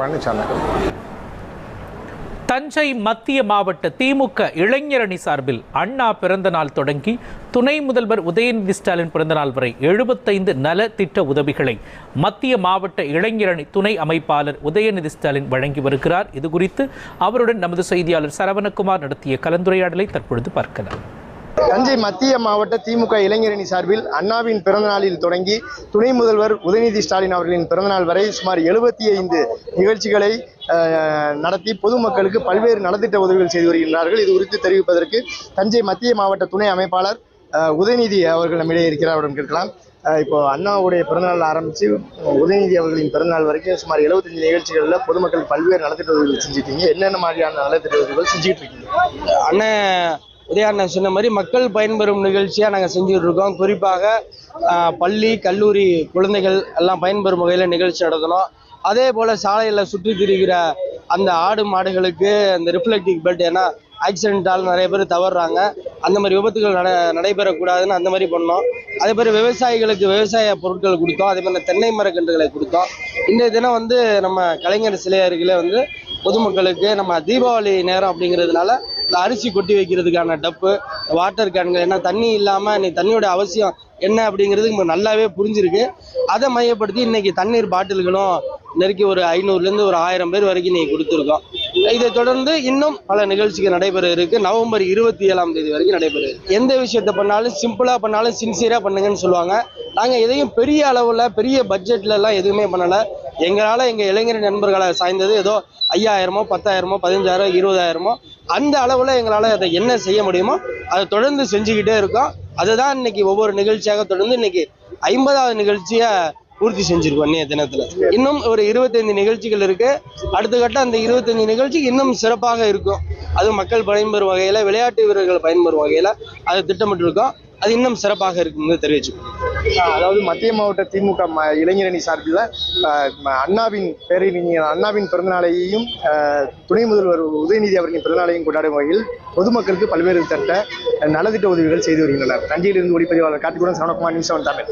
பழனிசாமி தஞ்சை மத்திய மாவட்ட திமுக இளைஞரணி சார்பில் அண்ணா பிறந்தநாள் தொடங்கி துணை முதல்வர் உதயநிதி ஸ்டாலின் பிறந்தநாள் வரை எழுபத்தைந்து நல திட்ட உதவிகளை மத்திய மாவட்ட இளைஞரணி துணை அமைப்பாளர் உதயநிதி ஸ்டாலின் வழங்கி வருகிறார். இது குறித்து அவருடன் நமது செய்தியாளர் சரவணகுமார் நடத்திய கலந்துரையாடலை தற்பொழுது பார்க்கலாம். தஞ்சை மத்திய மாவட்ட திமுக இளைஞரணி சார்பில் அண்ணாவின் பிறந்தநாளில் தொடங்கி துணை முதல்வர் உதயநிதி ஸ்டாலின் அவர்களின் பிறந்தநாள் வரை சுமார் எழுபத்தி ஐந்து நிகழ்ச்சிகளை நடத்தி பொதுமக்களுக்கு பல்வேறு நலத்திட்ட உதவிகள் செய்து வருகின்றார்கள். இது குறித்து தெரிவிப்பதற்கு தஞ்சை மத்திய மாவட்ட துணை அமைப்பாளர் உதயநிதி அவர்கள் நம்மிடையே இருக்கிறார். அவரிடம் கேட்கலாம். இப்போ அண்ணாவுடைய பிறந்தநாள் ஆரம்பித்து உதயநிதி அவர்களின் பிறந்தநாள் வரைக்கும் சுமார் 75 நிகழ்ச்சிகளில் பொதுமக்கள் பல்வேறு நலத்திட்ட உதவிகள் செஞ்சுட்டீங்க என்னென்ன மாதிரியான நலத்திட்ட உதவிகள் செஞ்சுட்டு இருக்கீங்க? அண்ணன் உதயாண்ணன் சொன்ன மாதிரி மக்கள் பயன்பெறும் நிகழ்ச்சியாக நாங்கள் செஞ்சுட்டு இருக்கோம் குறிப்பாக பள்ளி கல்லூரி குழந்தைகள் எல்லாம் பயன்பெறும் வகையில் நிகழ்ச்சி நடத்தணும். அதே போல் சாலையில் சுற்றி திரிகிற அந்த ஆடு மாடுகளுக்கு அந்த ரிஃப்ளெக்டிவ் பெல்ட் ஏன்னா ஆக்சிடென்ட்டால் நிறைய பேர் தவறுறாங்க அந்த மாதிரி விபத்துகள் நட நடைபெறக்கூடாதுன்னு அந்த மாதிரி பண்ணோம். அதே மாதிரி விவசாயிகளுக்கு விவசாய பொருட்கள் கொடுத்தோம். அதே மாதிரி தென்னை மரக்கன்றுகளை கொடுத்தோம். இன்றைய தினம் வந்து நம்ம கலைஞர் சிலை அருகிலே வந்து பொதுமக்களுக்கு நம்ம தீபாவளி நேரம் அப்படிங்கிறதுனால அரிசி கொட்டி வைக்கிறதுக்கான டப்பு வாட்டர் கேன்கள் ஏன்னா தண்ணி இல்லாமல் இன்னைக்கு தண்ணியோட அவசியம் என்ன அப்படிங்கிறது நம்ம நல்லாவே புரிஞ்சிருக்கு. அதை மையப்படுத்தி இன்னைக்கு தண்ணீர் பாட்டில்களும் நெருக்கி ஒரு ஐநூறுலேருந்து ஒரு ஆயிரம் பேர் வரைக்கும் நீங்கள் கொடுத்துருக்கோம். இதை தொடர்ந்து இன்னும் பல நிகழ்ச்சிகள் நடைபெற இருக்கு. நவம்பர் இருபத்தி ஏழாம் தேதி வரைக்கும் நடைபெற இருக்கு. எந்த விஷயத்த பண்ணாலும் சிம்பிளா பண்ணாலும் சின்சியரா பண்ணுங்கன்னு சொல்லுவாங்க. நாங்க எதையும் பெரிய அளவுல பெரிய பட்ஜெட்ல எல்லாம் எதுவுமே பண்ணல. எங்களால எங்க இளைஞர் நண்பர்களை சாய்ந்தது ஏதோ ஐயாயிரமோ பத்தாயிரமோ பதினஞ்சாயிரம் இருபதாயிரமோ அந்த அளவுல எங்களால அதை என்ன செய்ய முடியுமோ அதை தொடர்ந்து செஞ்சுக்கிட்டே இருக்கோம். அதுதான் இன்னைக்கு ஒவ்வொரு நிகழ்ச்சியாக தொடர்ந்து இன்னைக்கு ஐம்பதாவது நிகழ்ச்சியை பூர்த்தி செஞ்சிருக்கோம் அன்னைய தினத்துல. இன்னும் ஒரு இருபத்தைந்து நிகழ்ச்சிகள் இருக்கு. அடுத்த கட்டம் அந்த இருபத்தஞ்சு நிகழ்ச்சி இன்னும் சிறப்பாக இருக்கும். அது மக்கள் பயன்பெறும் வகையில விளையாட்டு வீரர்கள் பயன்பெறும் வகையில அதை திட்டமிட்டு இருக்கோம் அது இன்னும் சிறப்பாக இருக்கும்னு தெரிவிச்சுக்கோம் அதாவது மத்திய மாவட்ட திமுக ம- இளைஞரணி சார்பில் அண்ணாவின் பேரறிஞர் அண்ணாவின் பிறந்தநாளையையும் ஆஹ் துணை முதல்வர் உதயநிதி அவர்களின் பிறந்தநாளையும் கொண்டாடும் வகையில் பொதுமக்களுக்கு பல்வேறு தட்ட நலத்திட்ட உதவிகள் செய்து வருகின்றனர். தஞ்சையிலிருந்து ஒளிப்பதிவாளர் கார்த்திகுடன் சரவணகுமார் நியூஸ் செவன் தமிழ்.